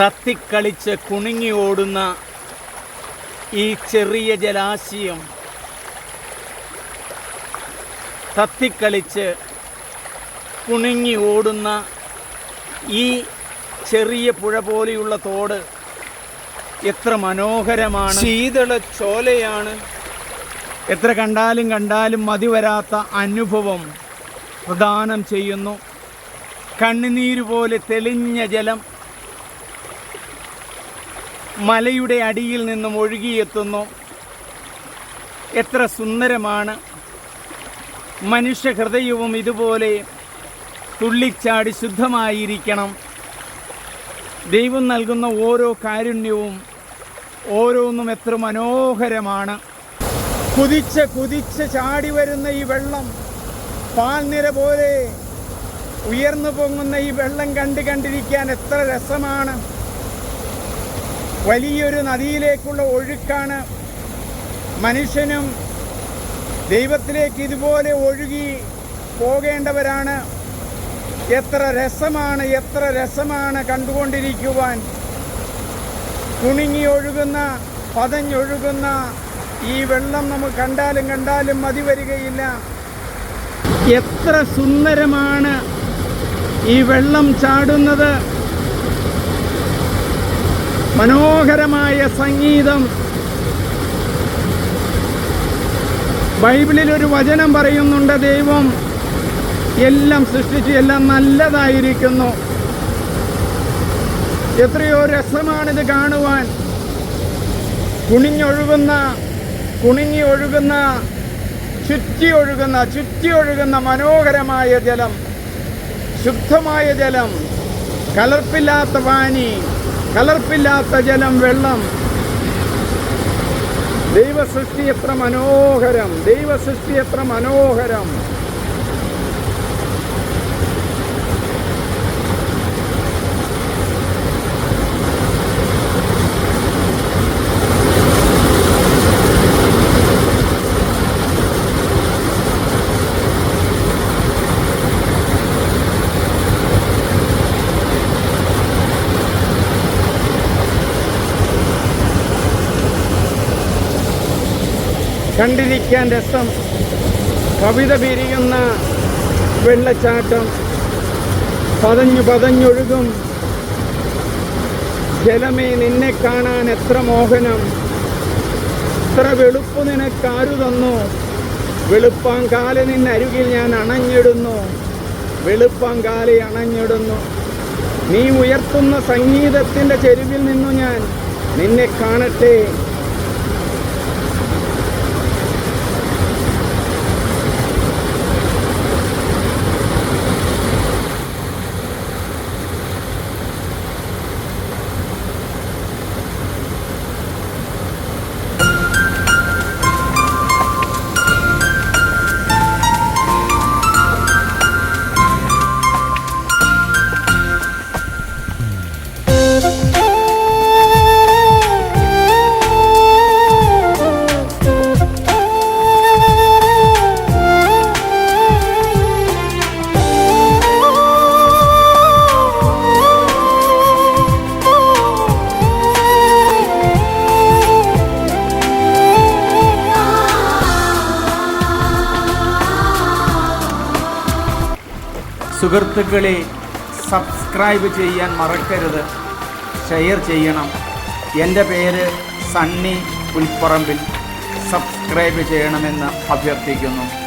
തത്തിക്കളിച്ച് കുണുങ്ങി ഓടുന്ന ഈ ചെറിയ ജലാശയം തത്തിക്കളിച്ച് കുണുങ്ങി ഓടുന്ന ഈ ചെറിയ പുഴ പോലെയുള്ള തോട് എത്ര മനോഹരമാണ്. ശീതള ചോലയാണ്. എത്ര കണ്ടാലും കണ്ടാലും മതി വരാത്ത അനുഭവം പ്രദാനം ചെയ്യുന്നു. കണ്ണുനീര് പോലെ തെളിഞ്ഞ ജലം മലയുടെ അടിയിൽ നിന്നും ഒഴുകിയെത്തുന്നു. എത്ര സുന്ദരമാണ്. മനുഷ്യഹൃദയവും ഇതുപോലെ തുള്ളിച്ചാടി ശുദ്ധമായിരിക്കണം. ദൈവം നൽകുന്ന ഓരോ കാരുണ്യവും ഓരോന്നും എത്ര മനോഹരമാണ്. കുതിച്ച് കുതിച്ച് ചാടി വരുന്ന ഈ വെള്ളം പാൽനിര പോലെ ഉയർന്നു പൊങ്ങുന്ന ഈ വെള്ളം കണ്ട് കണ്ടിരിക്കാൻ എത്ര രസമാണ്. വലിയൊരു നദിയിലേക്കുള്ള ഒഴുക്കാണ് മനുഷ്യനും ദൈവത്തിലേക്ക് ഇതുപോലെ ഒഴുകി പോകേണ്ടവരാണ്. എത്ര രസമാണ് എത്ര രസമാണ് കണ്ടുകൊണ്ടിരിക്കുവാൻ. കുണുങ്ങി ഒഴുകുന്ന പതഞ്ഞൊഴുകുന്ന ഈ വെള്ളം നമുക്ക് കണ്ടാലും കണ്ടാലും മതി വരികയില്ല. എത്ര സുന്ദരമാണ് ഈ വെള്ളം ചാടുന്നത്. മനോഹരമായ സംഗീതം. ബൈബിളിൽ ഒരു വചനം പറയുന്നുണ്ട് ദൈവം എല്ലാം സൃഷ്ടിച്ച് എല്ലാം നല്ലതായിരിക്കുന്നു. എത്രയോ രസമാണിത് കാണുവാൻ. കുണിഞ്ഞൊഴുകുന്ന കുണിങ്ങി ഒഴുകുന്ന ചുറ്റി ഒഴുകുന്ന ചുറ്റി ഒഴുകുന്ന മനോഹരമായ ജലം ശുദ്ധമായ ജലം കലർപ്പില്ലാത്ത പാനി കലർപ്പില്ലാത്ത ജലം വെള്ളം. ദൈവസൃഷ്ടി എത്ര മനോഹരം. ദൈവസൃഷ്ടി എത്ര മനോഹരം. കണ്ടിരിക്കാൻ രസം. കവിത പിരിയുന്ന വെള്ളച്ചാട്ടം. പതഞ്ഞു പതഞ്ഞൊഴുകും. ജലമേ നിന്നെ കാണാൻ എത്ര മോഹനം. എത്ര വെളുപ്പ് നിനക്കാരു തന്നു. വെളുപ്പാങ്കാല നിന്നരുകിൽ ഞാൻ അണഞ്ഞിടുന്നു. വെളുപ്പാങ്കാലെ അണഞ്ഞിടുന്നു. നീ ഉയർത്തുന്ന സംഗീതത്തിന്റെ ചെരുവിൽ നിന്നു ഞാൻ നിന്നെ കാണട്ടെ. സുഹൃത്തുക്കളെ സബ്സ്ക്രൈബ് ചെയ്യാൻ മറക്കരുത്. ഷെയർ ചെയ്യണം. എന്റെ പേര് സണ്ണി പുൽപ്പറമ്പിൽ. സബ്സ്ക്രൈബ് ചെയ്യണമെന്ന് അഭ്യർത്ഥിക്കുന്നു.